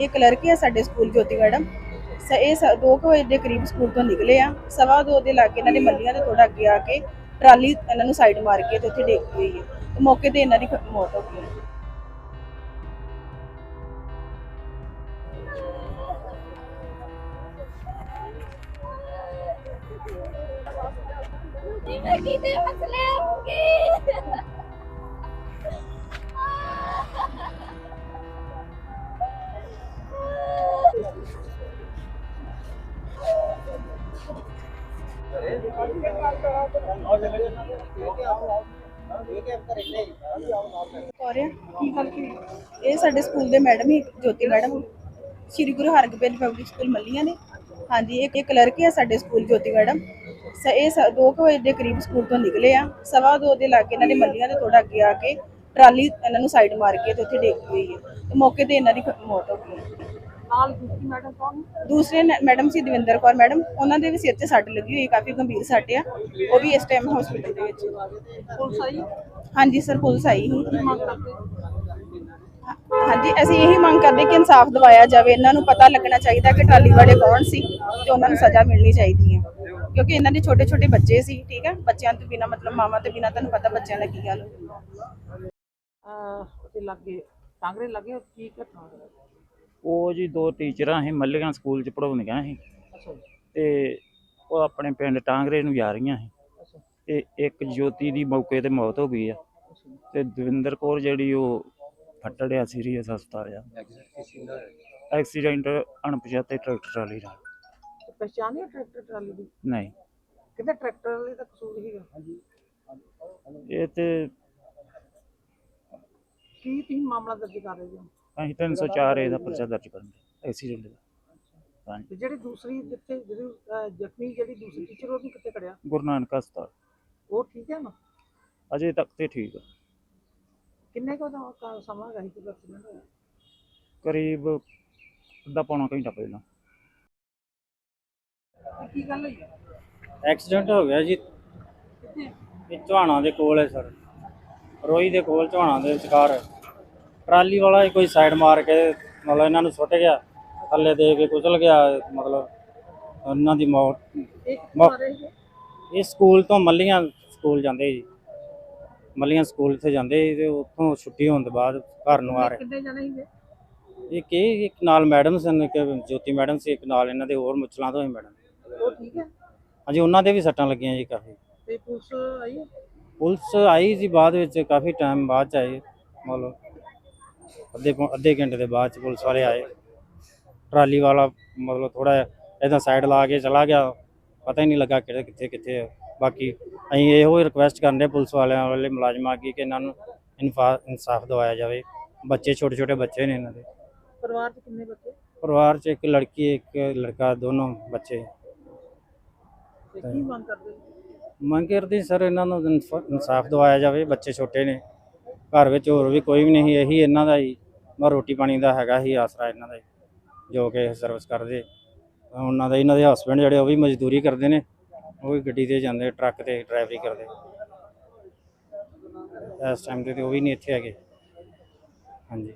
ਇਹ ਕਲਰਕ ਹੈ ਸਾਡੇ ਸਕੂਲ ਜੋਤੀ ਮੈਡਮ। ਸ ਇਹ 2 ਵਜੇ ਦੇ ਕਰੀਬ ਸਕੂਲ ਤੋਂ ਨਿਕਲੇ ਆ। ਸਵਾ ਦੋ ਦੇ ਲਾਗੇ ਇਹਨਾਂ ਨੇ ਮੱਲੀਆਂ ਦੇ ਥੋੜਾ ਅੱਗੇ ਆ ਕੇ ਟਰਾਲੀ ਇਹਨਾਂ ਨੂੰ ਸਾਈਡ ਮਾਰ ਕੇ ਤੇ ਉੱਥੇ ਡੇਗ ਗਈ ਹੈ ਤੇ ਮੌਕੇ ਤੇ ਇਹਨਾਂ ਦੀ ਮੌਤ ਹੋ ਗਈ। ਹੈ ਮਸਲੇ ਹੋਣਗੇ ਕੌਰ ਕੀ ਗੱਲ ਕੀ ਇਹ ਸਾਡੇ ਸਕੂਲ ਦੇ ਮੈਡਮ ਹੀ, Jyoti madam. Shri Guru Hargobind public school Mallian ਨੇ। ਹਾਂਜੀ ਇਹ ਇਹ ਕਲਰਕ ਹੈ ਸਾਡੇ ਸਕੂਲ ਜੋਤੀ ਮੈਡਮ। ਸ ਇਹ 2 ਵਜੇ ਦੇ ਕਰੀਬ ਸਕੂਲ ਤੋਂ ਨਿਕਲੇ ਆ। ਸਵਾ ਦੋ ਦੇ ਲਾਗੇ ਇਹਨਾਂ ਨੇ ਮੱਲੀਆਂ ਦੇ ਥੋੜਾ ਅੱਗੇ ਆ ਕੇ ਟਰਾਲੀ ਇਹਨਾਂ ਨੂੰ ਸਾਈਡ ਮਾਰ ਕੇ ਤੇ ਉੱਥੇ ਡੇਗ ਹੋਈ ਹੈ ਤੇ ਮੌਕੇ ਤੇ ਇਹਨਾਂ ਦੀ ਮੌਤ ਹੋ ਗਈ। ਨਾਲ ਦੂਸਰੀ ਮੈਡਮ ਕੌਣ? ਦੂਸਰੇ ਨ- ਮੈਡਮ ਸੀ ਦਵਿੰਦਰ ਕੌਰ ਮੈਡਮ ਉਹਨਾਂ ਦੇ ਵੀ ਸਿਰ ਤੇ ਸੱਟ ਲੱਗੀ ਹੋਈ ਕਾਫੀ ਗੰਭੀਰ ਸੱਟ ਆ ਉਹ ਵੀ ਇਸ ਟਾਈਮ ਹਸਪੀਟਲ ਦੇ ਵਿੱਚ। ਪੁਲਿਸ ਆਈ? ਹਾਂਜੀ ਸਰ ਪੁਲਿਸ ਆਈ ਸੀ। ਕੀ ਮੰਗ ਕਰਦੇ? ਹਾਂਜੀ ਅਸੀਂ ਇਹੀ ਮੰਗ ਕਰਦੇ ਕਿ ਇਨਸਾਫ ਦਿਵਾਇਆ ਜਾਵੇ ਇਹਨਾਂ ਨੂੰ ਪਤਾ ਲੱਗਣਾ ਚਾਹੀਦਾ ਕਿ ਟਰਾਲੀ ਵਾਲੇ ਕੌਣ ਸੀ ਤੇ ਉਹਨਾਂ ਨੂੰ ਸਜ਼ਾ ਮਿਲਣੀ ਚਾਹੀਦੀ ਹੈ। ਕਿਉਂਕਿ ਇਹਨਾਂ ਦੇ ਛੋਟੇ ਛੋਟੇ ਬੱਚੇ ਸੀ ਠੀਕ ਹੈ? ਬੱਚਿਆਂ ਤੋਂ ਬਿਨਾ ਮਤਲਬ ਮਾਵਾਂ ਤੋਂ ਬਿਨਾ ਤੁਹਾਨੂੰ ਪਤਾ ਬੱਚਿਆਂ ਦਾ ਕੀ ਹਾਲ ਹੁੰਦਾ ਅਹ ਉਹਦੇ ਲੱਗੇ ਕਾਂਗਰੇ ਲੱਗੇ ਉਹ ਕੀ ਘਟਨਾ? ਉਹ ਜੀ ਦੋ ਟੀਚਰਾਂ ਸੀ ਮੱਲੀਆਂ ਸਕੂਲ ਚ ਪੜਾਉਂਦੀਆਂ ਸੀ। ਅੱਛਾ ਜੀ। ਤੇ ਉਹ ਆਪਣੇ ਪਿੰਡ ਟਾਂਗਰੇ ਨੂੰ ਜਾ ਰਹੀਆਂ ਸੀ। ਅੱਛਾ। ਤੇ ਇੱਕ ਜੋਤੀ ਦੀ ਮੌਕੇ ਤੇ ਮੌਤ ਹੋ ਗਈ ਆ। ਅੱਛਾ ਤੇ ਦਵਿੰਦਰ ਕੌਰ ਜਿਹੜੀ ਉਹ ਫੱਟੜਿਆ ਸੀਰੀਅਸ ਹਸਪਤਾਲ ਆ। ਐਕਸੀਡੈਂਟ ਅਣਪਛਾਤੇ ਟਰੈਕਟਰ ਵਾਲੀ ਨਾਲ। ਤੇ ਪਛਾਣਿਆ ਟਰੈਕਟਰ ਟਰਾਲੀ ਦੀ? ਨਹੀਂ। ਕਿਤੇ ਟਰੈਕਟਰ ਵਾਲੇ ਦਾ ਕਸੂਰ ਹੀਗਾ ਇਹ ਤੇ ਕੀ ਤੁਸੀਂ ਮਾਮਲਾ ਦਰਜ ਕਰ ਰਹੇ ਹੋ? ਅਸੀਂ 304 ਏ ਦਾ ਪਰਚਾ ਦਰਜ ਕਰਾਂਗੇ ਐਕਸੀਡੈਂਟ ਦਾ। ਹਾਂਜੀ। ਤੇ ਜਿਹੜੀ ਦੂਸਰੀ ਜਿੱਥੇ ਜਿਹੜੀ ਅਹ, ਜ਼ਖਮੀ ਜਿਹੜੀ ਦੂਸਰੀ ਟੀਚਰ ਉਹਨੂੰ ਕਿੱਥੇ ਖੜਿਆ? ਗੁਰੂ ਨਾਨਕ ਹਸਪਤਾਲ। ਉਹ ਠੀਕ ਹੈ ਨਾ? ਅਜੇ ਤੱਕ ਤੇ ਠੀਕ ਆ। ਕਿੰਨੇ ਕੁ ਦਾ ਕਾ- ਸਮਾਂ ਸੀ ਜਦੋਂ ਐਕਸੀਡੈਂਟ ਹੋਇਆ? ਕਰੀਬ ਅੱਧਾ ਪੌਣਾ ਘੰਟਾ ਪਹਿਲਾਂ। ਤੇ ਕੀ ਗੱਲ ਹੋਈ? ਐਕਸੀਡੈਂਟ ਹੋ ਗਿਆ ਜੀ। ਕਿੱਥੇ? ਇਹ ਚਵਾਣਾ ਦੇ ਕੋਲ ਹੈ ਸਰ। ਰੋਈ ਦੇ ਕੋਲ ਚਵਾਣਾ ਦੇ ਵਿਚਕਾਰ। ਟਰਾਲੀ ਵਾਲਾ ਕੋਈ ਸਾਈਡ ਮਾਰ ਕੇ ਮਤਲਬ ਇਹਨਾਂ ਨੂੰ ਸੁੱਟ ਗਿਆ ਥੱਲੇ ਦੇ ਕੇ ਕੁਚਲ ਗਿਆ ਮਤਲਬ ਉਹਨਾਂ ਦੀ ਮੌਤ ਇਹ ਮੌ- ਸਕੂਲ ਤੋਂ ਮੱਲੀਆਂ ਸਕੂਲ ਜਾਂਦੇ ਜੀ ਮੱਲੀਆਂ ਸਕੂਲ ਤੇ ਜਾਂਦੇ ਸੀ ਤੇ ਉੱਥੋਂ ਛੁੱਟੀ ਹੋਣ ਤੋਂ ਬਾਅਦ ਘਰ ਨੂੰ ਆ ਰਹੇ। ਕਿੰਨੇ ਜਣੇ ਸੀਗੇ ਇਹ ਕੀ ਇੱਕ ਨਾਲ ਮੈਡਮ ਸਨ ਇੱਕ ਜੋਤੀ ਮੈਡਮ ਸੀ ਇੱਕ ਨਾਲ ਇਹਨਾਂ ਦੇ ਹੋਰ ਮੁਚਲਾਂ ਤੋਂ ਹੀ ਮੈਡਮ। ਉਹ ਠੀਕ ਹੈ? ਹਾਂਜੀ ਉਹਨਾਂ ਦੇ ਵੀ ਸੱਟਾਂ ਲੱਗੀਆਂ ਜੀ ਕਾਫੀ। ਤੇ ਪੁਲਿਸ ਆਈ ਹੈ? ਪੁਲਿਸ ਆਈ ਸੀ ਬਾਅਦ ਵਿੱਚ ਕਾਫੀ ਟਾਈਮ ਬਾਅਦ ਚ ਆਈ। ਮਤਲਬ ਅੱਧੇ ਪੌ- ਅੱਧੇ ਘੰਟੇ ਦੇ ਬਾਅਦ ਚ ਪੁਲਿਸ ਵਾਲੇ ਆਏ। ਟਰਾਲੀ ਵਾਲਾ ਮਤਲਬ ਥੋੜਾ ਇਦਾਂ ਸਾਈਡ ਲਾ ਕੇ ਚਲਾ ਗਿਆ। ਪਤਾ ਹੀ ਨਹੀਂ ਲੱਗਾ ਕਿਹੜੇ ਕਿੱਥੇ ਕਿੱਥੇ ਹੈ। ਬਾਕੀ ਅਸੀਂ ਇਹੋ ਹੀ ਰਿਕੁਐਸਟ ਕਰਦੇ ਪੁਲਿਸ ਵਾਲਿਆਂ ਵਾਲੇ ਮੁਲਾਜ਼ਮਾਂ ਅੱਗੇ ਕਿ ਇਹਨਾਂ ਨੂੰ ਇਨਫਾ ਇਨਸਾਫ ਦਿਵਾਇਆ ਜਾਵੇ। ਬੱਚੇ ਛੋਟੇ ਛੋਟੇ ਬੱਚੇ ਨੇ ਇਹਨਾਂ ਦੇ। ਪਰਿਵਾਰ 'ਚ ਕਿੰਨੇ ਬੱਚੇ? ਪਰਿਵਾਰ 'ਚ ਇੱਕ ਲੜਕੀ ਇੱਕ ਲੜਕਾ ਦੋਨੋਂ ਬੱਚੇ। ਤੇ ਕੀ ਮੰਗ ਕਰਦੇ ਮੰਗ ਕਰਦੇ ਸਰ ਇਹਨਾਂ ਨੂੰ ਇਨਫ- ਇਨਸਾਫ ਦਿਵਾਇਆ ਜਾਵੇ। ਬੱਚੇ ਛੋਟੇ ਨੇ। ਘਰ ਵਿੱਚ ਹੋਰ ਵੀ ਕੋਈ ਵੀ ਨਹੀਂ ਇਹੀ ਇਹਨਾਂ ਦਾ ਹੀ ਮੈਂ ਰੋਟੀ ਪਾਣੀ ਦਾ ਹੈਗਾ ਹੀ ਆਸਰਾ ਇਹਨਾਂ ਦਾ ਹੀ, ਜੋ ਕਿ ਸਰਵਿਸ ਕਰਦੇ। ਉਹਨਾਂ ਦਾ ਇਹਨਾਂ ਦੇ ਹਸਬੰਡ ਜਿਹੜੇ ਉਹ ਵੀ ਮਜ਼ਦੂਰੀ ਕਰਦੇ ਨੇ ਉਹ ਵੀ ਗੱਡੀ ਤੇ ਜਾਂਦੇ ਟਰੱਕ ਤੇ ਡਰਾਈਵਰੀ ਕਰਦੇ। ਇਸ ਟਾਈਮ ਤੇ ਤੇ ਉਹ ਵੀ ਨਹੀਂ ਇੱਥੇ ਹੈਗੇ। ਹਾਂਜੀ।